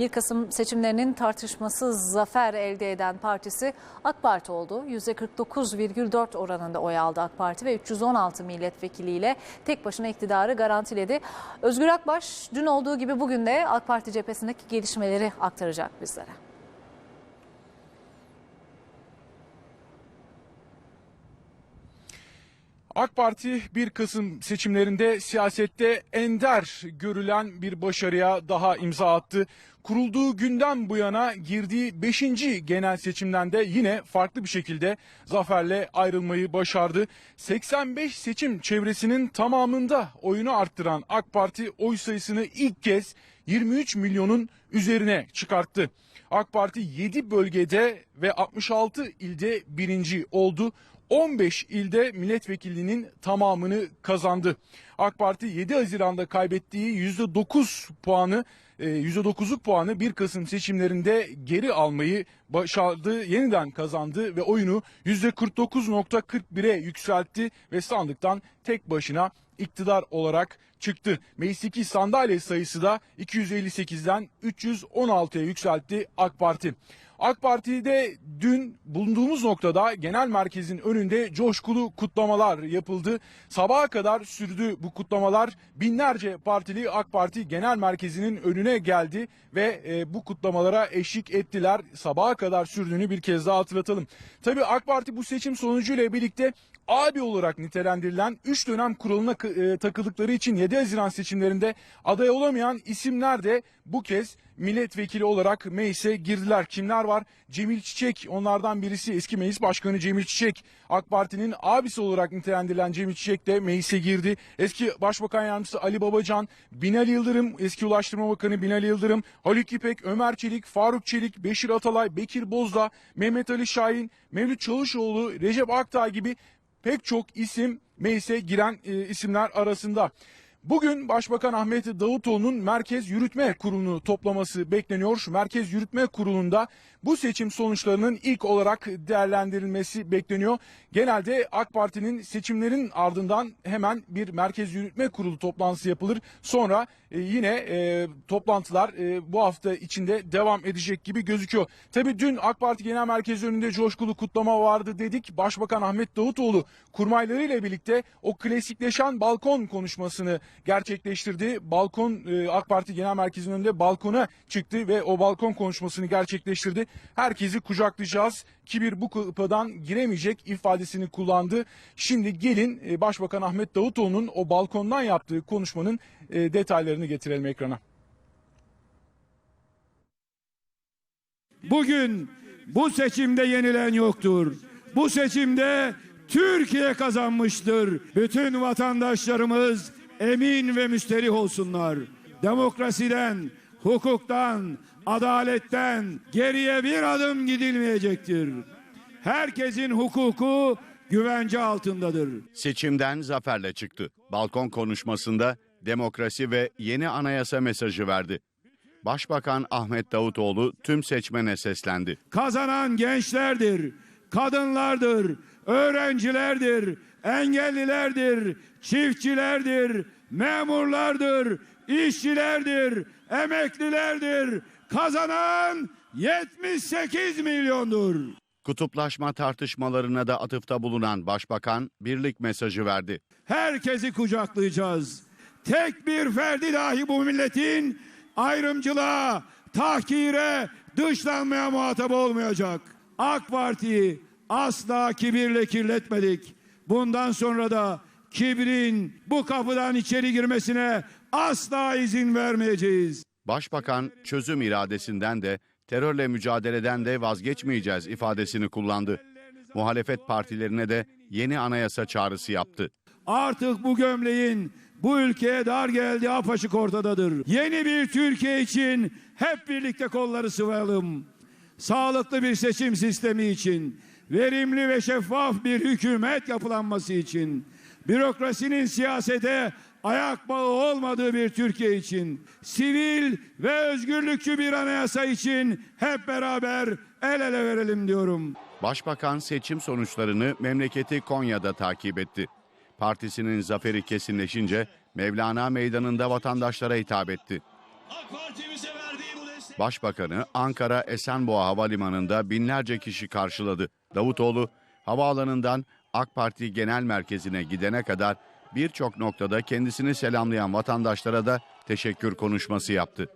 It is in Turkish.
1 Kasım seçimlerinin tartışmasız zafer elde eden partisi AK Parti oldu. %49,4 oranında oy aldı AK Parti ve 316 milletvekiliyle tek başına iktidarı garantiledi. Özgür Akbaş dün olduğu gibi bugün de AK Parti cephesindeki gelişmeleri aktaracak bizlere. AK Parti 1 Kasım seçimlerinde siyasette ender görülen bir başarıya daha imza attı. Kurulduğu günden bu yana girdiği 5. genel seçimden de yine farklı bir şekilde zaferle ayrılmayı başardı. 85 seçim çevresinin tamamında oyunu arttıran AK Parti oy sayısını ilk kez 23 milyonun üzerine çıkarttı. AK Parti 7 bölgede ve 66 ilde birinci oldu. 15 ilde milletvekilliğinin tamamını kazandı. AK Parti 7 Haziran'da kaybettiği %9 puanı %9'luk puanı 1 Kasım seçimlerinde geri almayı başardı, yeniden kazandı ve oyunu %49.41'e yükseltti ve sandıktan tek başına iktidar olarak çıktı. Meclisteki sandalye sayısı da 258'den 316'ya yükseltti AK Parti. AK Parti'de dün bulunduğumuz noktada genel merkezin önünde coşkulu kutlamalar yapıldı. Sabaha kadar sürdü bu kutlamalar. Binlerce partili AK Parti genel merkezinin önüne geldi ve e, bu kutlamalara eşlik ettiler. Sabaha kadar sürdüğünü bir kez daha hatırlatalım. Tabii AK Parti bu seçim sonucuyla birlikte abi olarak nitelendirilen 3 dönem kuralına e, takıldıkları için 7 Haziran seçimlerinde aday olamayan isimler de bu kez milletvekili olarak meclise girdiler. Kimler var? Cemil Çiçek onlardan birisi eski meclis başkanı Cemil Çiçek. AK Parti'nin abisi olarak nitelendirilen Cemil Çiçek de meclise girdi. Eski Başbakan Yardımcısı Ali Babacan, Binali Yıldırım, eski Ulaştırma Bakanı Binali Yıldırım, Haluk İpek, Ömer Çelik, Faruk Çelik, Beşir Atalay, Bekir Bozdağ, Mehmet Ali Şahin, Mevlüt Çavuşoğlu, Recep Aktağ gibi pek çok isim meclise giren e, isimler arasında. Bugün Başbakan Ahmet Davutoğlu'nun Merkez Yürütme Kurulu'nu toplaması bekleniyor. Merkez Yürütme Kurulu'nda bu seçim sonuçlarının ilk olarak değerlendirilmesi bekleniyor. Genelde AK Parti'nin seçimlerin ardından hemen bir Merkez Yürütme Kurulu toplantısı yapılır. Sonra e, yine e, toplantılar e, bu hafta içinde devam edecek gibi gözüküyor. Tabii dün AK Parti Genel Merkezi önünde coşkulu kutlama vardı dedik. Başbakan Ahmet Davutoğlu kurmaylarıyla birlikte o klasikleşen balkon konuşmasını gerçekleştirdi. Balkon e, AK Parti Genel Merkezi'nin önünde balkona çıktı ve o balkon konuşmasını gerçekleştirdi. Herkesi kucaklayacağız. Kibir bu kapıdan giremeyecek ifadesini kullandı. Şimdi gelin e, Başbakan Ahmet Davutoğlu'nun o balkondan yaptığı konuşmanın e, detaylarını getirelim ekrana. Bugün bu seçimde yenilen yoktur. Bu seçimde Türkiye kazanmıştır. Bütün vatandaşlarımız emin ve müsterih olsunlar. Demokrasiden, hukuktan, adaletten geriye bir adım gidilmeyecektir. Herkesin hukuku güvence altındadır. Seçimden zaferle çıktı. Balkon konuşmasında demokrasi ve yeni anayasa mesajı verdi. Başbakan Ahmet Davutoğlu tüm seçmene seslendi. Kazanan gençlerdir, kadınlardır, öğrencilerdir, engellilerdir, çiftçilerdir, memurlardır, işçilerdir, emeklilerdir. Kazanan 78 milyondur. Kutuplaşma tartışmalarına da atıfta bulunan başbakan birlik mesajı verdi. Herkesi kucaklayacağız. Tek bir ferdi dahi bu milletin ayrımcılığa, tahkire, dışlanmaya muhatap olmayacak. AK Parti'yi asla kibirle kirletmedik. Bundan sonra da kibrin bu kapıdan içeri girmesine asla izin vermeyeceğiz. Başbakan çözüm iradesinden de terörle mücadeleden de vazgeçmeyeceğiz ifadesini kullandı. Muhalefet partilerine de yeni anayasa çağrısı yaptı. Artık bu gömleğin bu ülkeye dar geldiği apaçık ortadadır. Yeni bir Türkiye için hep birlikte kolları sıvayalım. Sağlıklı bir seçim sistemi için, verimli ve şeffaf bir hükümet yapılanması için, bürokrasinin siyasete ayak bağı olmadığı bir Türkiye için, sivil ve özgürlükçü bir anayasa için hep beraber el ele verelim diyorum. Başbakan seçim sonuçlarını memleketi Konya'da takip etti. Partisinin zaferi kesinleşince Mevlana Meydanı'nda vatandaşlara hitap etti. AK Parti'mize. Başbakanı Ankara Esenboğa Havalimanı'nda binlerce kişi karşıladı. Davutoğlu havaalanından AK Parti Genel Merkezi'ne gidene kadar birçok noktada kendisini selamlayan vatandaşlara da teşekkür konuşması yaptı.